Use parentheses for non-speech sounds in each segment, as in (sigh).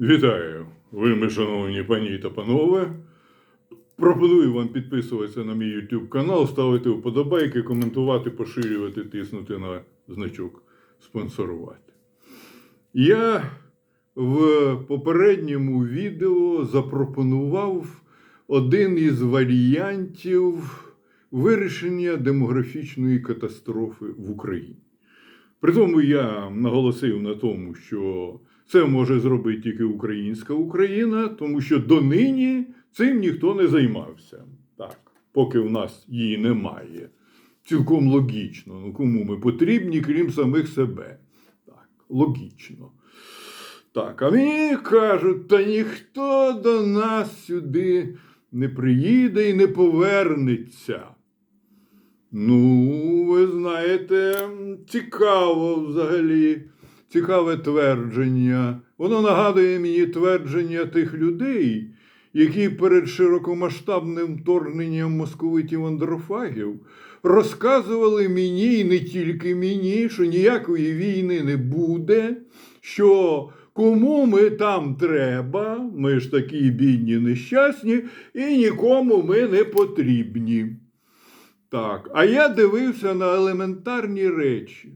Вітаю, вельми шановні пані та панове. Пропоную вам підписуватися на мій YouTube канал, ставити вподобайки, коментувати, поширювати, тиснути на значок спонсорувати. Я в попередньому відео запропонував один із варіантів вирішення демографічної катастрофи в Україні. При тому я наголосив на тому, що це може зробити тільки українська Україна, тому що донині цим ніхто не займався. Так, поки в нас її немає. Цілком логічно. Ну кому ми потрібні, крім самих себе. Так, логічно. Так, а мені кажуть, та ніхто до нас сюди не приїде і не повернеться. Ну, ви знаєте, цікаво взагалі, цікаве твердження. Воно нагадує мені твердження тих людей, які перед широкомасштабним вторгненням московитів андрофагів розказували мені, і не тільки мені, що ніякої війни не буде, що кому ми там треба, ми ж такі бідні, нещасні, і нікому ми не потрібні. Так, а я дивився на елементарні речі.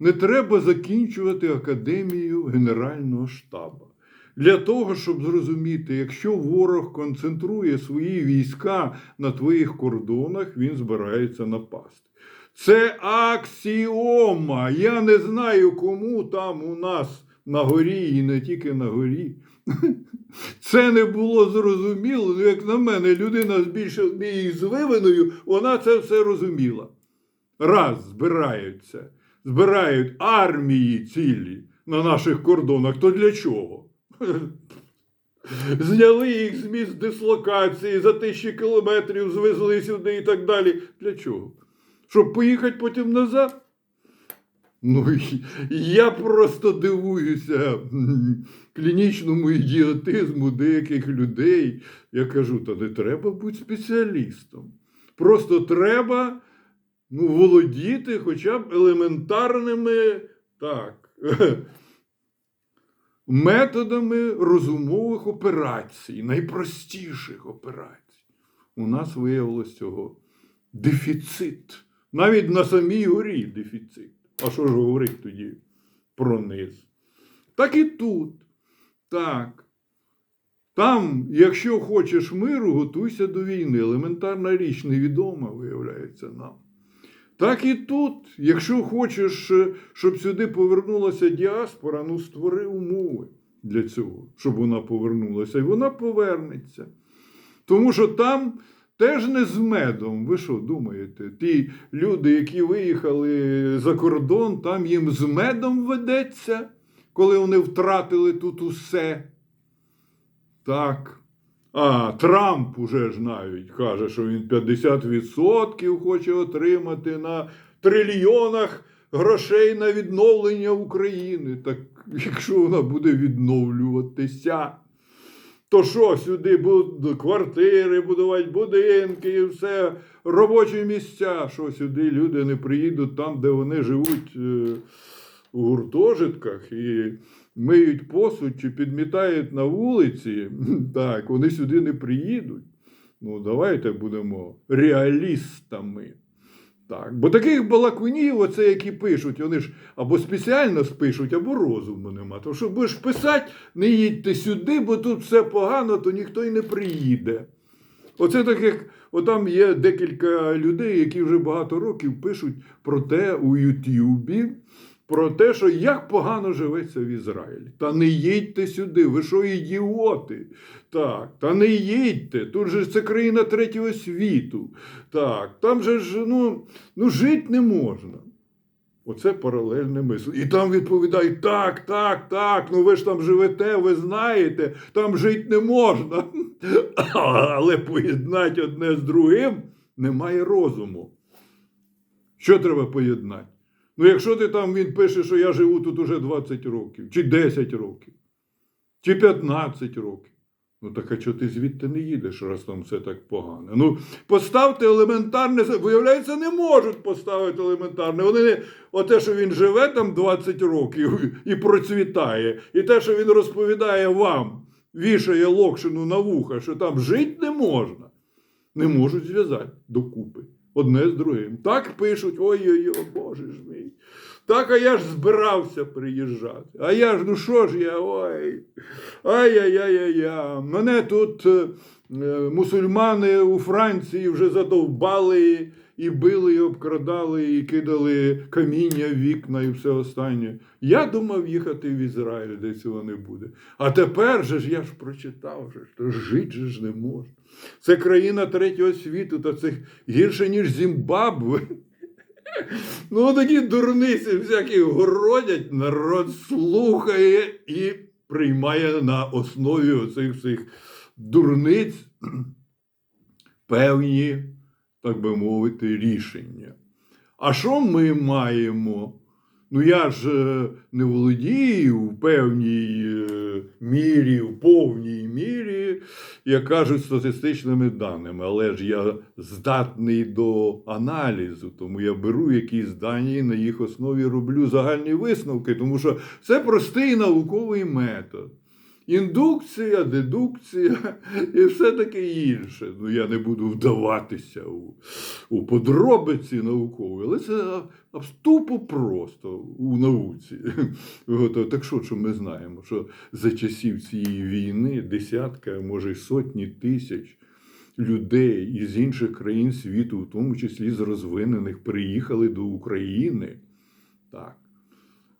Не треба закінчувати академію Генерального штабу. Для того, щоб зрозуміти, якщо ворог концентрує свої війська на твоїх кордонах, він збирається напасти. Це аксіома. Я не знаю, кому там у нас на горі і не тільки на горі. (laughs) Це не було зрозуміло. Ну, як на мене, людина з більш звивиною, вона це все розуміла. Раз збираються, збирають армії цілі на наших кордонах, то для чого? (laughs) Зняли їх з місць дислокації за тисячі кілометрів, звезли сюди і так далі. Для чого? Щоб поїхати потім назад? Ну, (laughs) я просто дивуюся клінічному ідіотизму деяких людей. Я кажу, та не треба бути спеціалістом. Просто треба ну, володіти хоча б елементарними так, (laughs) методами розумових операцій, найпростіших операцій. У нас виявилось цього дефіцит. Навіть на самій горі дефіцит. А що ж говорить тоді про низ? Так і тут. Так. Там, якщо хочеш миру, готуйся до війни. Елементарна річ невідома, виявляється нам. Так і тут, якщо хочеш, е, щоб сюди повернулася діаспора, ну створи умови для цього, щоб вона повернулася. І вона повернеться. Тому що там теж не з медом. Ви що думаєте? Ті люди, які виїхали за кордон, там їм з медом ведеться, коли вони втратили тут усе. Так. А Трамп уже ж навіть каже, що він 50% хоче отримати на трильйонах грошей на відновлення України. Так якщо вона буде відновлюватися, то що сюди будуть квартири будувати, будинки і все, робочі місця, що сюди люди не приїдуть там, де вони живуть е, у гуртожитках і миють посуд чи підмітають на вулиці, (laughs) так, вони сюди не приїдуть. Ну, давайте будемо реалістами. Так, бо таких балакунів, оце які пишуть, вони ж або спеціально спишуть, або розуму нема. То що будеш писати, не їдьте сюди, бо тут все погано, то ніхто й не приїде. Оце так як отам є декілька людей, які вже багато років пишуть про те у Ютубі, про те, що як погано живеться в Ізраїлі. Та не їдьте сюди, ви що ідіоти? Так, та не їдьте. Тут же це країна третього світу. Так, там же ж ну, ну жити не можна. Оце паралельне мислення. І там відповідають: так, так, так, ну ви ж там живете, ви знаєте, там жити не можна. (laughs) Але поєднати одне з другим немає розуму. Що треба поєднати? Ну, якщо ти там він пише, що я живу тут уже 20 років, чи 10 років, чи 15 років. Ну так а чого ти звідти не їдеш, раз там все так погано? Ну, поставте елементарне, виявляється, не можуть поставити елементарне. Вони не, оте, що він живе там 20 років і процвітає, і те, що він розповідає вам, вішає локшину на вуха, що там жити не можна, не можуть зв'язати докупи. Одне з другим. Так пишуть: ой-ой-ой, Боже ж мій. Так, а я ж збирався приїжджати. А я ж, ну що ж я, ой. Ай-яй-яй-яй. Мене тут е, мусульмани у Франції вже задовбали і били, і обкрадали, і кидали каміння вікна і все останнє. Я думав їхати в Ізраїль, де цього не буде. А тепер же ж я ж прочитав, що жити же ж не можна. Це країна третього світу, та це гірше, ніж Зімбабве. (laughs) Ну, такі дурниці всякі городять, народ слухає і приймає на основі оцих всіх дурниць (clears throat) певні, так би мовити, рішення. А що ми маємо? Ну, я ж е, не володію в певній е, мірі, в повній мірі, як кажуть, статистичними даними, але ж я здатний до аналізу, тому я беру якісь дані на їх основі роблю загальні висновки, тому що це простий науковий метод. Індукція, дедукція і все таке інше. Ну, я не буду вдаватися у, у подробиці наукові, але це тупо просто у науці. Так що, що ми знаємо, що за часів цієї війни десятка, може й сотні тисяч людей із інших країн світу, в тому числі з розвинених, приїхали до України. Так.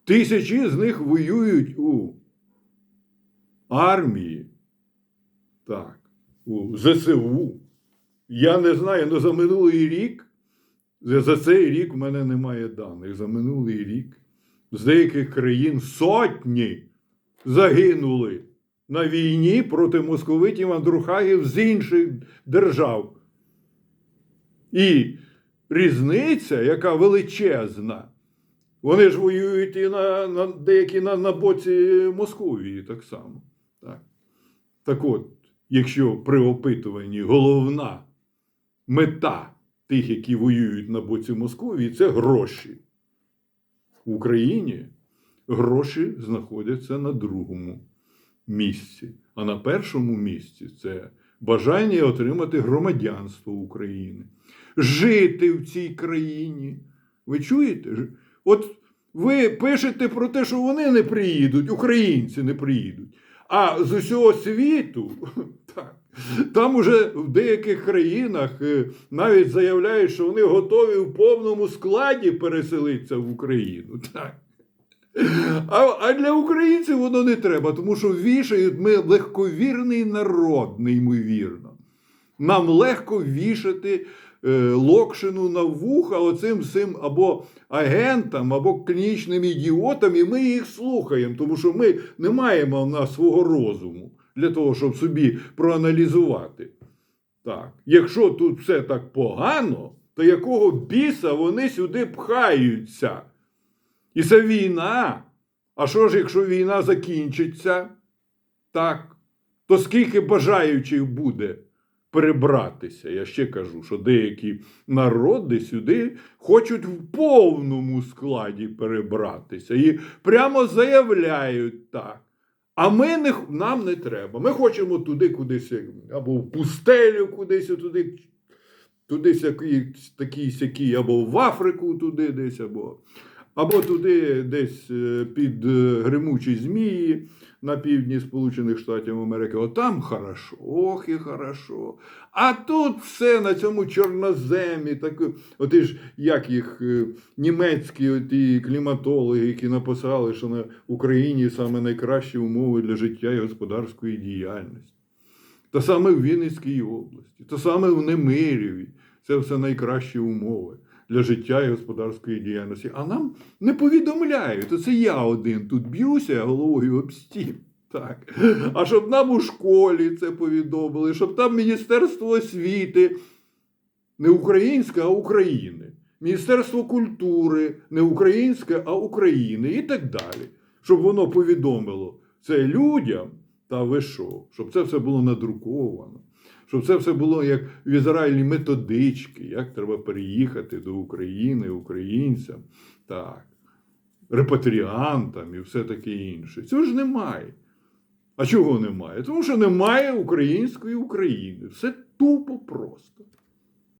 Тисячі з них воюють у армії, так, у ЗСУ. Я не знаю, але за минулий рік, за за цей рік в мене немає даних. За минулий рік з деяких країн сотні загинули на війні проти московитів андрухагів з інших держав. І різниця, яка величезна, вони ж воюють і на, на деякі на, на боці Московії так само. Так. так от, якщо при опитуванні головна мета тих, які воюють на боці Московії, це гроші. В Україні гроші знаходяться на другому місці. А на першому місці це бажання отримати громадянство України, жити в цій країні. Ви чуєте? От ви пишете про те, що вони не приїдуть, українці не приїдуть. А з усього світу, (laughs) так, там уже в деяких країнах е, навіть заявляють, що вони готові в повному складі переселитися в Україну. (laughs) Так. А, а для українців воно не треба, тому що вішають ми легковірний народ, неймовірно. Нам легко вішати локшину на вуха оцим всім або агентам, або клінічним ідіотам, і ми їх слухаємо, тому що ми не маємо в нас свого розуму для того, щоб собі проаналізувати. Так, якщо тут все так погано, то якого біса вони сюди пхаються? І це війна. А що ж, якщо війна закінчиться? Так, то скільки бажаючих буде перебратися? Я ще кажу, що деякі народи сюди хочуть в повному складі перебратися і прямо заявляють так. А ми не, нам не треба. Ми хочемо туди кудись, або в пустелю кудись, туди, туди такі або в Африку туди десь, або, або туди десь е, під е, гримучі змії на півдні Сполучених Штатів Америки. Отам хорошо, ох і хорошо. А тут все на цьому чорноземі, так, оти ж, як їх е, німецькі оті кліматологи, які написали, що на Україні саме найкращі умови для життя і господарської діяльності. Та саме в Вінницькій області, та саме в Немиріві. Це все найкращі умови для життя і господарської діяльності. А нам не повідомляють. Оце я один тут б'юся головою об стін. Так. А щоб нам у школі це повідомили, щоб там Міністерство освіти, не українське, а України. Міністерство культури, не українське, а України і так далі. Щоб воно повідомило це людям, Та ви що? Щоб це все було надруковано, щоб це все було як в Ізраїлі методички, як треба переїхати до України українцям, так, репатріантам і все таке інше. Цього ж немає. А чого немає? Тому що немає української України. Все тупо просто.